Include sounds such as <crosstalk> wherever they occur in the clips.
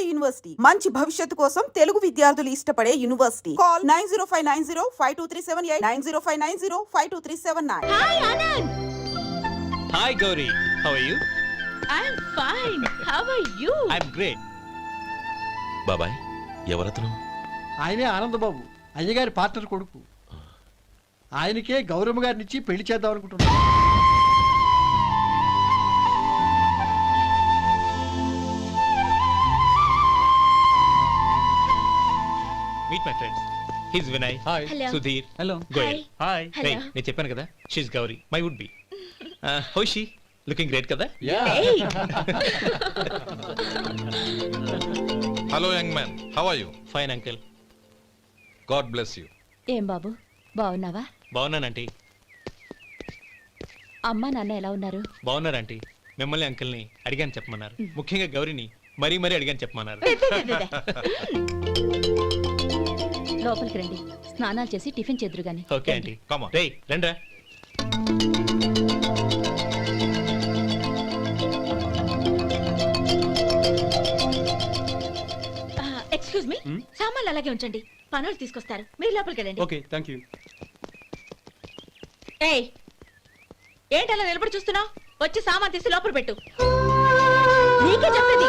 నాడు యూనివర్సిటీ. మంచి భవిష్యత్తు కోసం తెలుగు విద్యార్థులు ఇష్టపడే university. Call nine zero five nine zero five two three seven eight nine zero five nine zero five two three seven nine. Hi Anand! Hi Gauri how are you? I'm fine. How are you? I'm great. బాబాయ్ ఎవరతను? ఆయనే ఆనందబాబు అయ్యగారి partner కొడుకు. ఆయనకే గౌరమ్మ గారిని ఇచ్చి పెళ్ళి చేద్దాం అనుకుంటున్నాను meet my friends his Vinay hi Sudheer hello Goyal hi Hello. రే నేను చెప్పాను కదా she's Gauri my would be how she looking great కదా? Hello young man how are you fine uncle God bless you ఏం బాబు? బాగున్నావా? బాగున్నానంటీ అమ్మ నాన్న ఎలా ఉన్నారు? బాగున్నారు ఆంటీ. మిమ్మల్ని అంకిల్ని అడిగాను చెప్పమన్నారు. ముఖ్యంగా గౌరీని మరీ మరీ అడిగాను చెప్పమన్నారు. <laughs> <laughs> లోపలికి రండి. స్నానాలు చేసి టిఫిన్ చేద్దరు గాని. Okay aunty Come on. రే రండ్రా ఎక్స్క్యూజ్ మీ సామాన్లు అలాగే ఉంచండి. పనులు తీసుకొస్తారు. మీరు లోపలికి వెళ్ళండి. ఓకే థ్యాంక్ యూ ఏయ్ ఏంటి అలా నిలబడి చూస్తున్నావు? వచ్చి సామాన్ తీసి లోపల పెట్టు. నీకే చెప్పేది.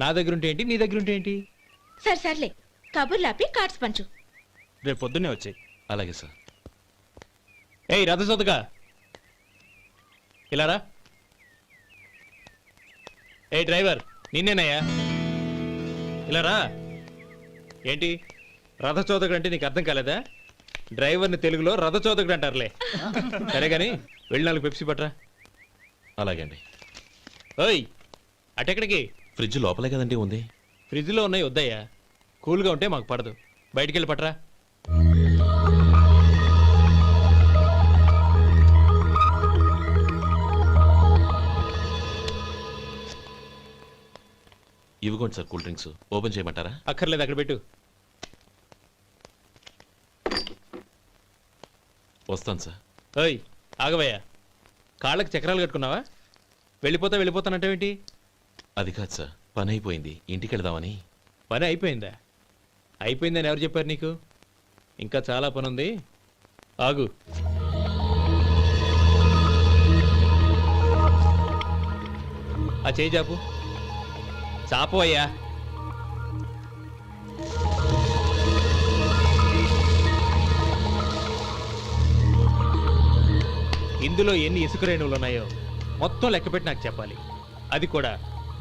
నా దగ్గర ఉంటే ఏంటి? నీ దగ్గర ఉంటే ఏంటి? సరే సర్లే. కబుర్లు ఆపి కార్డ్స్ పంచు. రేపు పొద్దున్నే వచ్చాయి. అలాగే సార్. ఏయ్ రథసోదగా ఇలారా ఏ డ్రైవర్ నిన్నేనయ్యా. ఇలారా ఏంటి? రథచోదకుడు అంటే నీకు అర్థం కాలేదా? డ్రైవర్ని తెలుగులో రథచోదకుడు అంటారులే. సరే కానీ వెళ్ళి నాలుగు పెప్సీ పట్రా అలాగే అండి. ఓయ్ అటెక్కడికి? ఫ్రిడ్జ్ లోపలే కదండి ఉంది. ఫ్రిడ్జ్లో ఉన్నాయి వద్దయ్యా. కూల్గా ఉంటే మాకు పడదు. బయటికి వెళ్ళి పట్రా. ఇవ్వకోండి సార్ కూల్ డ్రింక్స్. ఓపెన్ చేయమంటారా? అక్కర్లేదు అక్కడ పెట్టు. వస్తాను సార్. ఓయ్ ఆగవయ్యా. కాళ్ళకి చక్రాలు కట్టుకున్నావా? వెళ్ళిపోతా వెళ్ళిపోతానంటావేంటి? అది కాదు సార్. పని అయిపోయింది ఇంటికి వెళదామని. పని అయిపోయిందా? అయిపోయిందని ఎవరు చెప్పారు నీకు? ఇంకా చాలా పని ఉంది ఆగు. ఆ చేయి చాపు. చాపు అయ్యా. ఇందులో ఎన్ని ఇసుక రేణువులు ఉన్నాయో మొత్తం లెక్కపెట్టి నాకు చెప్పాలి. అది కూడా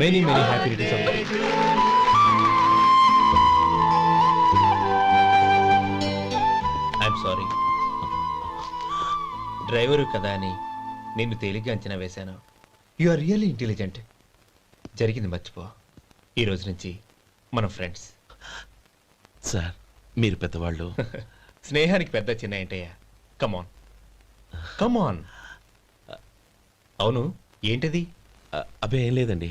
Many many happy returns I'm sorry driver కదా అని నిన్ను తేలిగ్గా అంచనా వేశాను. యు ఆర్ రియల్లీ ఇంటెలిజెంట్ జరిగింది మర్చిపో. ఈ రోజు నుంచి మనం ఫ్రెండ్స్ సార్ మీరు పెద్దవాళ్ళు. <laughs> స్నేహానికి పెద్ద చిన్న ఏంటయ్యా? కమాన్ కమాన్ <laughs> అవును ఏంటది? అబ్బే ఏం లేదండి.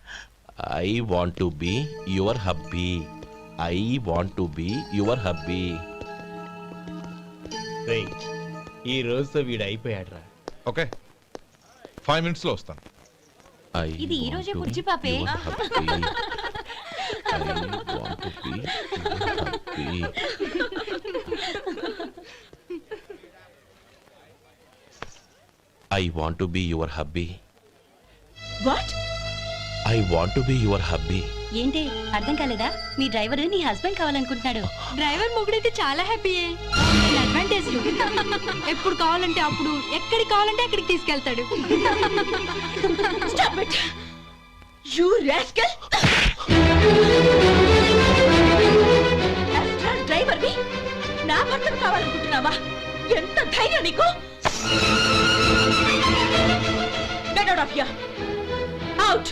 I want to be your hubby I want to be your hubby ఈ రోజుతో వీడు అయిపోయాడ్రా. ఓకే. ఫైవ్ మినిట్స్లో వస్తాను. ఇది ఈ రోజే బుజ్జి పాపే. I want to be your hubby what I want to be your hubby ఏంటి? అర్థం కాలేదా? మీ డ్రైవర్ నీ హస్బెండ్ కావాలనుకుంటున్నాడు. డ్రైవర్ మొగుడైతే చాలా హ్యాపీయే. అడ్వాంటేజ్ ఎప్పుడు కావాలంటే అప్పుడు ఎక్కడికి కావాలంటే అక్కడికి తీసుకెళ్తాడు. స్టాప్ ఇట్ యు రాస్కల్ డ్రైవర్ని నా భర్తను కావాలనుకుంటున్నావా? ఎంత ధైర్యం నీకు? Get out of here out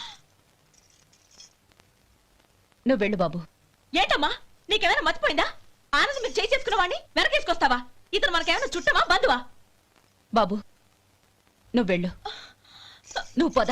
నువ్వు వెళ్ళు బాబు. ఏంటమ్మా? నీకేమైనా మర్చిపోయిందా ఆనందం మీరు చేసుకున్న వాడిని వెనకేసుకొస్తావా? ఇతను మనకేమైనా చుట్టమా బంధువా? బాబు నువ్వు వెళ్ళు. నువ్వు పద.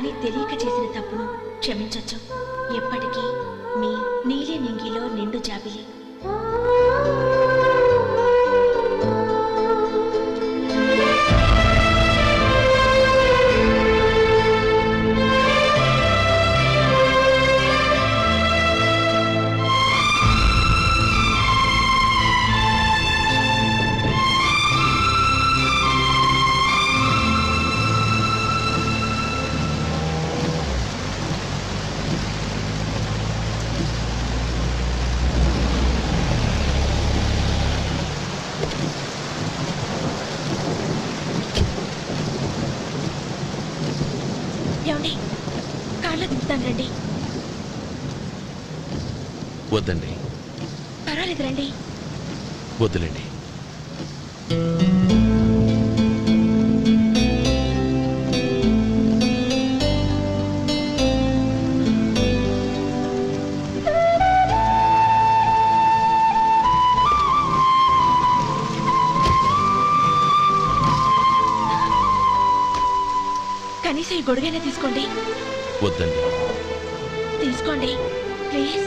కానీ తెలియక చేసిన తప్పును క్షమించొచ్చు. ఎప్పటికీ మీ నీలి నింగిలో నిండు జాబిలి. ఈ గొడుగైనా తీసుకోండి. వద్దండి. తీసుకోండి ప్లీజ్.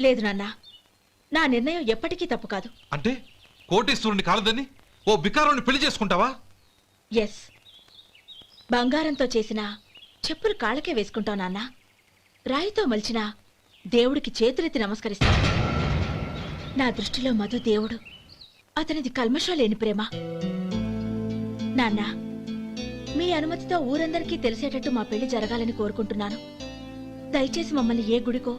లేదు నాన్న. నా నిర్ణయం ఎప్పటికీ తప్పు కాదు. అంటే కోటేశ్వరుని కాలదని ఓ బికారోని పెళ్ళి చేసుకుంటావా? ఎస్ బంగారంతో చేసిన చెప్పులు కాళ్ళకే వేసుకుంటావు నాన్న. రాయితో మలిచిన దేవుడికి చేతులెత్తి నమస్కరిస్తా. నా దృష్టిలో మధు దేవుడు. అతనిది కల్మషం లేని ప్రేమ. నాన్న మీ అనుమతితో ఊరందరికీ తెలిసేటట్టు మా పెళ్ళి జరగాలని కోరుకుంటున్నాను. దయచేసి మమ్మల్ని ఏ గుడికో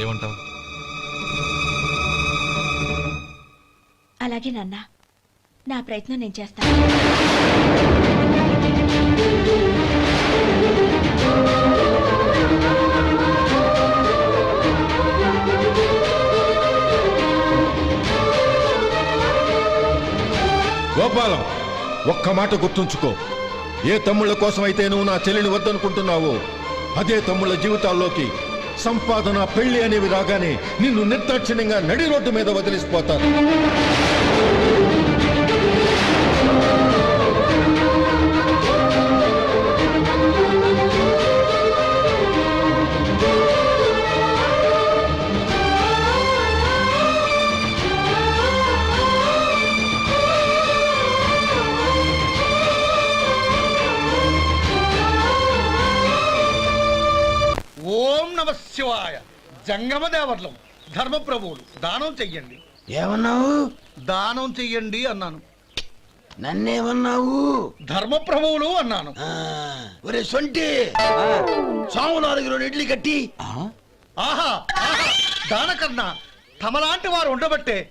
ఏమంటావు? అలాగే నాన్న. నా ప్రయత్నం నేను చేస్తాను. గోపాలం ఒక్క మాట గుర్తుంచుకో. ఏ తమ్ముళ్ళ కోసమైతే నువ్వు నా చెల్లిని వద్దనుకుంటున్నావో అదే తమ్ముళ్ళ జీవితాల్లోకి సంపాదన పెళ్ళి అనేవి రాగానే నిన్ను నిర్దాక్షిణ్యంగా నడి రోడ్డు మీద వదిలిసిపోతారు శివాయ జంగమ దేవర్లం ధర్మప్రభువులు దానం చెయ్యండి. ఏమన్నావు? దానం చెయ్యండి అన్నాను. నన్నేమన్నావు? ధర్మప్రభువులు అన్నాను. ఒరే సొంటి! రెండు ఇడ్లీ కట్టి. ఆహా ఆహా దానకన్నా తమలాంటి వారు ఉండబట్టే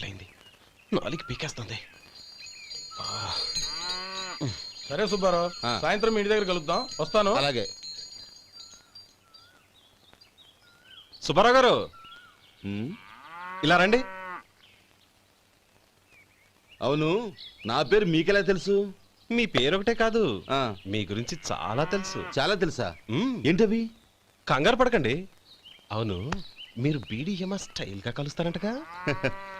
గంటలైంది నాలుగు పీకేస్తుంది. సరే సుబ్బారావు సాయంత్రం ఇంటి దగ్గర కలుద్దాం. వస్తాను. అలాగే. సుబ్బారావు గారు. ఇలా రండి. అవును నా పేరు మీకెలా తెలుసు? మీ పేరు ఒకటే కాదు. ఆ, మీ గురించి చాలా తెలుసు. చాలా తెలుసా? మ్మ్. ఏంటవి? కంగారు పడకండి. అవును మీరు బీడీఎంఆ స్టైల్గా కలుస్తారంటగా. <laughs>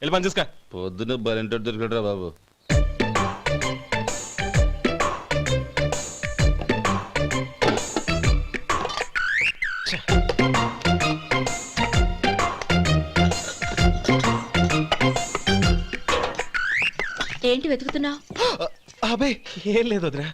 వెళ్ళి పని చూసుకో. పొద్దున బలింటోడు దొరికడరా బాబు. ఏంటి వెతుకుతున్నావు? అబే ఏం లేదు వదినా.